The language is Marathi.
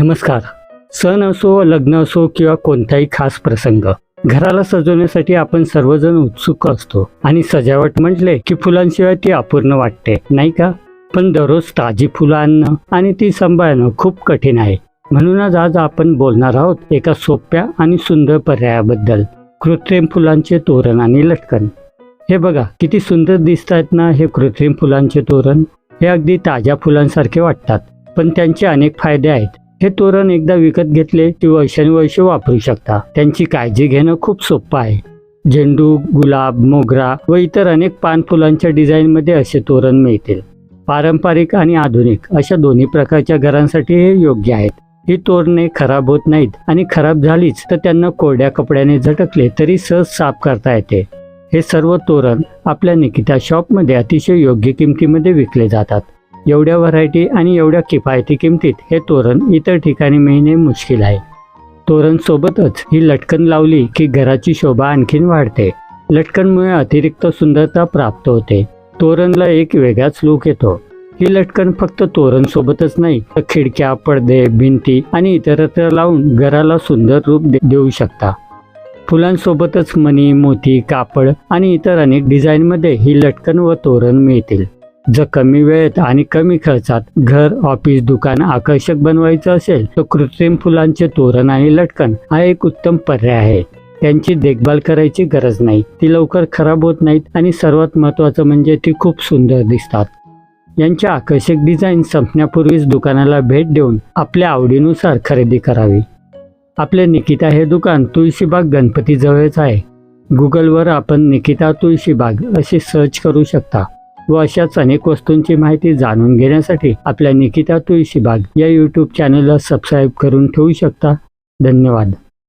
नमस्कार. सण असो लग्न असो किंवा कोणताही खास प्रसंग घराला सजवण्यासाठी आपण सर्वजण उत्सुक असतो आणि सजावट म्हटले की फुलांशिवाय ती अपूर्ण वाटते नाही का? पण दररोज ताजी फुलं आणणं आणि ती सांभाळणं खूप कठीण आहे. म्हणूनच आज आपण बोलणार आहोत एका सोप्या आणि सुंदर पर्यायाबद्दल कृत्रिम फुलांचे तोरण आणि लटकन. हे बघा किती सुंदर दिसत आहेत ना हे कृत्रिम फुलांचे तोरण. हे अगदी ताज्या फुलांसारखे वाटतात पण त्यांचे अनेक फायदे आहेत. हे तोरण एकदा विकत घेतले की वर्षानुवर्ष वापरू शकता. त्यांची काळजी घेणं खूप सोपं आहे. झेंडू गुलाब मोगरा व इतर अनेक पान फुलांच्या डिझाईनमध्ये असे तोरण मिळतील पारंपरिक आणि आधुनिक अशा दोन्ही प्रकारच्या घरांसाठी हे योग्य आहेत. ही तोरणे खराब होत नाहीत आणि खराब झालीच तर त्यांना कोरड्या कपड्याने झटकले तरी सहज साफ करता येते. हे सर्व तोरण आपल्या निकिता शॉपमध्ये अतिशय योग्य किमतीमध्ये विकले जातात. एवढ्या व्हरायटी आणि एवढ्या किफायती किमतीत हे तोरण इतर ठिकाणी मिळणे मुश्किल आहे. तोरण सोबतच ही लटकन लावली की घराची शोभा आणखीन वाढते. लटकनमुळे अतिरिक्त सुंदरता प्राप्त होते. तोरणला एक वेगळाच लूक येतो. ही लटकन फक्त तोरण सोबतच नाही तर खिडक्या पडदे भिंती आणि इतरत्र लावून घराला सुंदर रूप देऊ शकता. फुलांसोबतच मणी मोती कापड आणि इतर अनेक डिझाईनमध्ये ही लटकन व तोरण मिळतील. जर कमी वेळेत आणि कमी खर्चात घर ऑफिस दुकान आकर्षक बनवायचं असेल तर कृत्रिम फुलांचे तोरण आणि लटकन हा एक उत्तम पर्याय आहे. त्यांची देखभाल करायची गरज नाही. ती लवकर खराब होत नाहीत आणि सर्वात महत्त्वाचं म्हणजे ती खूप सुंदर दिसतात. यांच्या आकर्षक डिझाईन संपण्यापूर्वीच दुकानाला भेट देऊन आपल्या आवडीनुसार खरेदी करावी. आपले निकिता हे दुकान तुळशीबाग गणपतीजवळच आहे. गुगलवर आपण निकिता तुळशीबाग असे सर्च करू शकता. व अशाच अनेक वस्तूंची माहिती जाणून घेण्यासाठी आपल्या निकिता तुळशीबाग या यूट्यूब चॅनलला सबस्क्राईब करून ठेवू शकता. धन्यवाद.